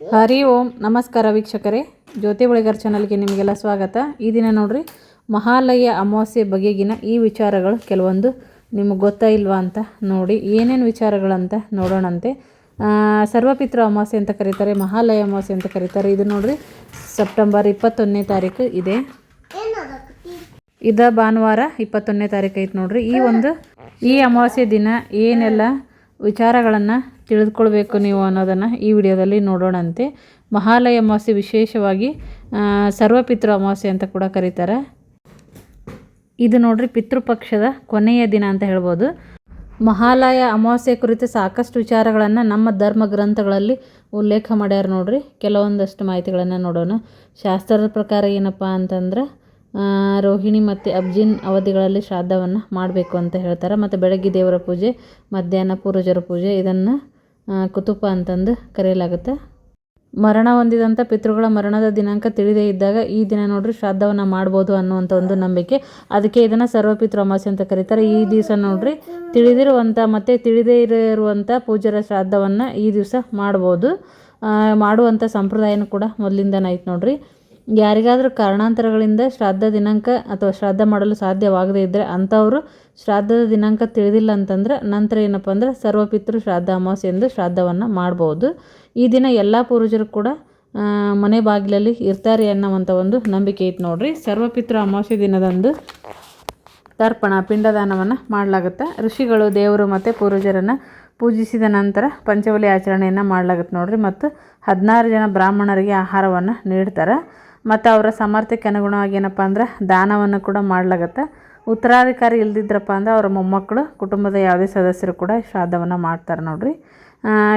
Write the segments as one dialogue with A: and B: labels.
A: ಹರಿ ಓಂ, ನಮಸ್ಕಾರ ವೀಕ್ಷಕರೇ. ಜ್ಯೋತಿ ಬಳಿಗಾರ್ ಚಾನಲ್ಗೆ ನಿಮಗೆಲ್ಲ ಸ್ವಾಗತ. ಈ ದಿನ ನೋಡ್ರಿ, ಮಹಾಲಯ ಅಮಾವಾಸ್ಯೆ ಬಗೆಗಿನ ಈ ವಿಚಾರಗಳು ಕೆಲವೊಂದು ನಿಮಗೆ ಗೊತ್ತಾ ಇಲ್ವಾ ಅಂತ ನೋಡಿ, ಏನೇನು ವಿಚಾರಗಳಂತ ನೋಡೋಣಂತೆ. ಸರ್ವಪಿತೃ ಅಮಾವಾಸ್ಯೆ ಅಂತ ಕರೀತಾರೆ, ಮಹಾಲಯ ಅಮಾವಾಸ್ಯೆ ಅಂತ ಕರೀತಾರೆ. ಇದು ನೋಡ್ರಿ, ಸೆಪ್ಟೆಂಬರ್ ಇಪ್ಪತ್ತೊಂದನೇ ತಾರೀಕು ಇದೆ. ಇದ ಭಾನುವಾರ ಇಪ್ಪತ್ತೊಂದನೇ ತಾರೀಕು ಐತೆ ನೋಡ್ರಿ. ಈ ಒಂದು, ಈ ಅಮಾವಾಸ್ಯೆ ದಿನ ಏನೆಲ್ಲ ವಿಚಾರಗಳನ್ನು ತಿಳಿದುಕೊಳ್ಬೇಕು ನೀವು ಅನ್ನೋದನ್ನು ಈ ವಿಡಿಯೋದಲ್ಲಿ ನೋಡೋಣಂತೆ. ಮಹಾಲಯ ಅಮಾವಾಸ್ಯೆ ವಿಶೇಷವಾಗಿ ಸರ್ವಪಿತೃ ಅಮಾವಾಸ್ಯೆ ಅಂತ ಕೂಡ ಕರೀತಾರೆ. ಇದು ನೋಡ್ರಿ ಪಿತೃಪಕ್ಷದ ಕೊನೆಯ ದಿನ ಅಂತ ಹೇಳ್ಬೋದು. ಮಹಾಲಯ ಅಮಾವಾಸ್ಯೆ ಕುರಿತು ಸಾಕಷ್ಟು ವಿಚಾರಗಳನ್ನು ನಮ್ಮ ಧರ್ಮ ಗ್ರಂಥಗಳಲ್ಲಿ ಉಲ್ಲೇಖ ಮಾಡ್ಯಾರ ನೋಡ್ರಿ. ಕೆಲವೊಂದಷ್ಟು ಮಾಹಿತಿಗಳನ್ನು ನೋಡೋಣ. ಶಾಸ್ತ್ರದ ಪ್ರಕಾರ ಏನಪ್ಪ ಅಂತಂದ್ರೆ ರೋಹಿಣಿ ಮತ್ತು ಅಬ್ಜಿನ್ ಅವಧಿಗಳಲ್ಲಿ ಶ್ರಾದ್ದವನ್ನು ಮಾಡಬೇಕು ಅಂತ ಹೇಳ್ತಾರೆ. ಮತ್ತು ಬೆಳಗ್ಗೆ ದೇವರ ಪೂಜೆ, ಮಧ್ಯಾಹ್ನ ಪೂರ್ವಜರ ಪೂಜೆ, ಇದನ್ನು ಕುತುಪ ಅಂತಂದು ಕರೆಯಲಾಗುತ್ತೆ. ಮರಣ ಹೊಂದಿದಂಥ ಪಿತೃಗಳ ಮರಣದ ದಿನಾಂಕ ತಿಳಿದೇ ಇದ್ದಾಗ ಈ ದಿನ ನೋಡ್ರಿ ಶ್ರಾದ್ದವನ್ನು ಮಾಡ್ಬೋದು ಅನ್ನುವಂಥ ಒಂದು ನಂಬಿಕೆ. ಅದಕ್ಕೆ ಇದನ್ನು ಸರ್ವಪಿತೃ ಅಮಾವಾಸ್ಯೆ ಅಂತ ಕರೀತಾರೆ. ಈ ದಿವಸ ನೋಡ್ರಿ ತಿಳಿದಿರುವಂಥ ಮತ್ತು ತಿಳಿದೇ ಇರುವಂಥ ಪೂಜರ ಶ್ರಾದ್ದವನ್ನು ಈ ದಿವಸ ಮಾಡ್ಬೋದು. ಮಾಡುವಂಥ ಸಂಪ್ರದಾಯನೂ ಕೂಡ ಮೊದಲಿಂದನೇ ಐತೆ ನೋಡ್ರಿ. ಯಾರಿಗಾದರೂ ಕಾರಣಾಂತರಗಳಿಂದ ಶ್ರಾದ್ದ ದಿನಾಂಕ ಅಥವಾ ಶ್ರಾದ್ದ ಮಾಡಲು ಸಾಧ್ಯವಾಗದೇ ಇದ್ದರೆ ಅಂಥವರು ಶ್ರಾದ್ದದ ದಿನಾಂಕ ತಿಳಿದಿಲ್ಲ ಅಂತಂದ್ರೆ ನಂತರ ಏನಪ್ಪ ಅಂದ್ರೆ ಸರ್ವಪಿತೃ ಶ್ರಾದ್ದ ಅಮಾವಾಸ್ಯೆ ಎಂದು ಶ್ರಾದ್ದವನ್ನು ಮಾಡ್ಬೋದು. ಈ ದಿನ ಎಲ್ಲ ಪೂರ್ವಜರು ಕೂಡ ಮನೆ ಬಾಗಿಲಲ್ಲಿ ಇರ್ತಾರೆ ಅನ್ನೋವಂಥ ಒಂದು ನಂಬಿಕೆ ಐತೆ ನೋಡ್ರಿ. ಸರ್ವಪಿತೃ ಅಮಾವಾಸ್ಯೆ ದಿನದಂದು ತರ್ಪಣ, ಪಿಂಡದಾನವನ್ನು ಮಾಡಲಾಗುತ್ತೆ? ಋಷಿಗಳು, ದೇವರು ಮತ್ತು ಪೂರ್ವಜರನ್ನು ಪೂಜಿಸಿದ ನಂತರ ಪಂಚವಲಿ ಆಚರಣೆಯನ್ನು ಮಾಡಲಾಗುತ್ತೆ ನೋಡಿರಿ. ಮತ್ತು ಹದಿನಾರು ಜನ ಬ್ರಾಹ್ಮಣರಿಗೆ ಆಹಾರವನ್ನು ನೀಡ್ತಾರೆ. ಮತ್ತು ಅವರ ಸಾಮರ್ಥ್ಯಕ್ಕೆ ಅನುಗುಣವಾಗಿ ಏನಪ್ಪ ಅಂದ್ರೆ ದಾನವನ್ನು ಕೂಡ ಮಾಡಲಾಗತ್ತೆ. ಉತ್ತರಾಧಿಕಾರಿ ಇಲ್ದಿದ್ರಪ್ಪ ಅಂದ್ರೆ ಅವರ ಮೊಮ್ಮಕ್ಕಳು, ಕುಟುಂಬದ ಯಾವುದೇ ಸದಸ್ಯರು ಕೂಡ ಶ್ರಾದ್ದವನ್ನು ಮಾಡ್ತಾರೆ ನೋಡ್ರಿ.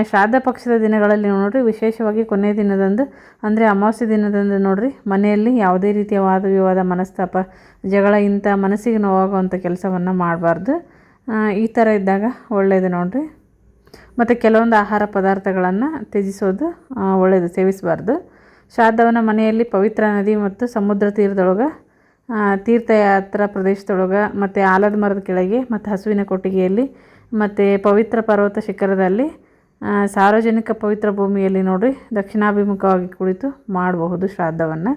A: ಶ್ರಾದ್ದ ಪಕ್ಷದ ದಿನಗಳಲ್ಲಿ ನೋಡ್ರಿ, ವಿಶೇಷವಾಗಿ ಕೊನೆಯ ದಿನದಂದು, ಅಂದರೆ ಅಮಾವಾಸ್ಯೆ ದಿನದಂದು ನೋಡ್ರಿ, ಮನೆಯಲ್ಲಿ ಯಾವುದೇ ರೀತಿಯ ವಾದ ವಿವಾದ, ಮನಸ್ತಾಪ, ಜಗಳ, ಇಂಥ ಮನಸ್ಸಿಗೆ ನೋವಾಗುವಂಥ ಕೆಲಸವನ್ನು ಮಾಡಬಾರ್ದು. ಈ ಥರ ಇದ್ದಾಗ ಒಳ್ಳೆಯದು ನೋಡ್ರಿ. ಮತ್ತು ಕೆಲವೊಂದು ಆಹಾರ ಪದಾರ್ಥಗಳನ್ನು ತ್ಯಜಿಸೋದು ಒಳ್ಳೆಯದು ಸೇವಿಸಬಾರ್ದು. ಶ್ರಾದ್ದವನ್ನು ಮನೆಯಲ್ಲಿ ಪವಿತ್ರ ನದಿ ಮತ್ತು ಸಮುದ್ರ ತೀರದೊಳಗೆ ತೀರ್ಥಯಾತ್ರ ತೀರ್ಥಯಾತ್ರಾ ಪ್ರದೇಶದೊಳಗೆ, ಮತ್ತು ಆಲದ ಮರದ ಕೆಳಗೆ, ಮತ್ತು ಹಸುವಿನ ಕೊಟ್ಟಿಗೆಯಲ್ಲಿ, ಮತ್ತು ಪವಿತ್ರ ಪರ್ವತ ಶಿಖರದಲ್ಲಿ ಸಾರ್ವಜನಿಕ ಪವಿತ್ರ ಭೂಮಿಯಲ್ಲಿ ನೋಡಿ ದಕ್ಷಿಣಾಭಿಮುಖವಾಗಿ ಕುಳಿತು ಮಾಡಬಹುದು ಶ್ರಾದ್ದವನ್ನು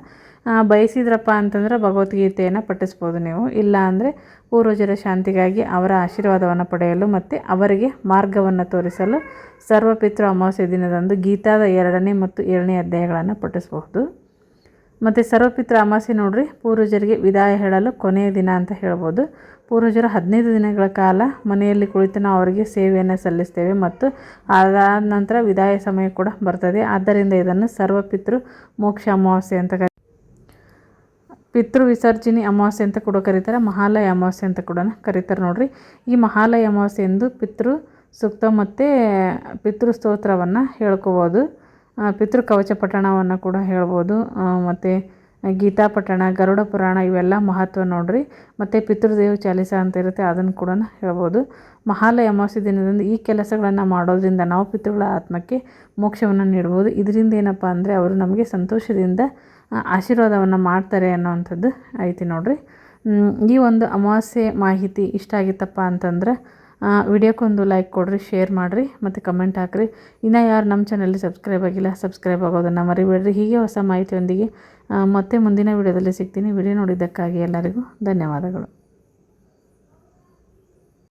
A: ಬಯಸಿದ್ರಪ್ಪ ಅಂತಂದ್ರೆ ಭಗವದ್ಗೀತೆಯನ್ನು ಪಠಿಸ್ಬೋದು ನೀವು. ಇಲ್ಲ ಅಂದರೆ ಪೂರ್ವಜರ ಶಾಂತಿಗಾಗಿ ಅವರ ಆಶೀರ್ವಾದವನ್ನು ಪಡೆಯಲು ಮತ್ತು ಅವರಿಗೆ ಮಾರ್ಗವನ್ನು ತೋರಿಸಲು ಸರ್ವಪಿತೃ ಅಮಾವಾಸ್ಯೆ ದಿನದಂದು ಗೀತಾದ ಎರಡನೇ ಮತ್ತು ಏಳನೇ ಅಧ್ಯಾಯಗಳನ್ನು ಪಠಿಸಬಹುದು. ಮತ್ತು ಸರ್ವಪಿತ್ರ ಅಮಾವಾಸ್ಯೆ ನೋಡ್ರಿ, ಪೂರ್ವಜರಿಗೆ ವಿದಾಯ ಹೇಳಲು ಕೊನೆಯ ದಿನ ಅಂತ ಹೇಳ್ಬೋದು. ಪೂರ್ವಜರು ಹದಿನೈದು ದಿನಗಳ ಕಾಲ ಮನೆಯಲ್ಲಿ ಕುಳಿತು ನಾವು ಅವರಿಗೆ ಸೇವೆಯನ್ನು ಸಲ್ಲಿಸ್ತೇವೆ ಮತ್ತು ಅದಾದ ನಂತರ ವಿದಾಯ ಸಮಯ ಕೂಡ ಬರ್ತದೆ. ಆದ್ದರಿಂದ ಇದನ್ನು ಸರ್ವಪಿತೃ ಮೋಕ್ಷ ಅಮಾವಾಸ್ಯೆ ಅಂತ ಪಿತೃ ವಿಸರ್ಜನೆ ಅಮಾವಾಸ್ಯೆ ಅಂತ ಕೂಡ ಕರೀತಾರೆ. ಮಹಾಲಯ ಅಮಾವಾಸ್ಯೆ ಅಂತ ಕೂಡ ಕರೀತಾರೆ ನೋಡ್ರಿ. ಈ ಮಹಾಲಯ ಅಮಾವಾಸ್ಯೆ ಎಂದು ಪಿತೃ ಸೂಕ್ತ ಮತ್ತು ಪಿತೃ ಸ್ತೋತ್ರವನ್ನು ಹೇಳ್ಕೋಬೋದು. ಪಿತೃ ಕವಚ ಪಠಣವನ್ನು ಕೂಡ ಹೇಳ್ಬೋದು. ಮತ್ತು ಗೀತಾ ಪಠಣ, ಗರುಡ ಪುರಾಣ ಇವೆಲ್ಲ ಮಹತ್ವ ನೋಡ್ರಿ. ಮತ್ತು ಪಿತೃದೇವ ಚಾಲಿಸ ಅಂತ ಇರುತ್ತೆ, ಅದನ್ನು ಕೂಡ ಹೇಳ್ಬೋದು. ಮಹಾಲಯ ಅಮಾವಾಸ್ಯೆ ದಿನದಿಂದ ಈ ಕೆಲಸಗಳನ್ನು ಮಾಡೋದ್ರಿಂದ ನಾವು ಪಿತೃಗಳ ಆತ್ಮಕ್ಕೆ ಮೋಕ್ಷವನ್ನು ನೀಡ್ಬೋದು. ಇದರಿಂದ ಏನಪ್ಪ ಅಂದರೆ ಅವರು ನಮಗೆ ಸಂತೋಷದಿಂದ ಆಶೀರ್ವಾದವನ್ನು ಮಾಡ್ತಾರೆ ಅನ್ನೋವಂಥದ್ದು ಐತಿ ನೋಡ್ರಿ. ಈ ಒಂದು ಅಮಾವಾಸ್ಯೆ ಮಾಹಿತಿ ಇಷ್ಟ ಆಗಿತ್ತಪ್ಪ ಅಂತಂದ್ರೆ ವಿಡಿಯೋಕ್ಕೊಂದು ಲೈಕ್ ಕೊಡಿರಿ ಶೇರ್ ಮಾಡಿರಿ, ಮತ್ತು ಕಮೆಂಟ್ ಹಾಕಿರಿ. ಇನ್ನೂ ಯಾರು ನಮ್ಮ ಚಾನಲ್ಲಿ ಸಬ್ಸ್ಕ್ರೈಬ್ ಆಗಿಲ್ಲ ಸಬ್ಸ್ಕ್ರೈಬ್ ಆಗೋದನ್ನು ಮರಿಬೇಡ್ರಿ. ಹೀಗೆ ಹೊಸ ಮಾಹಿತಿಯೊಂದಿಗೆ ಮತ್ತೆ ಮುಂದಿನ ವಿಡಿಯೋದಲ್ಲಿ ಸಿಗ್ತೀನಿ. ವಿಡಿಯೋ ನೋಡಿದ್ದಕ್ಕಾಗಿ ಎಲ್ಲರಿಗೂ ಧನ್ಯವಾದಗಳು.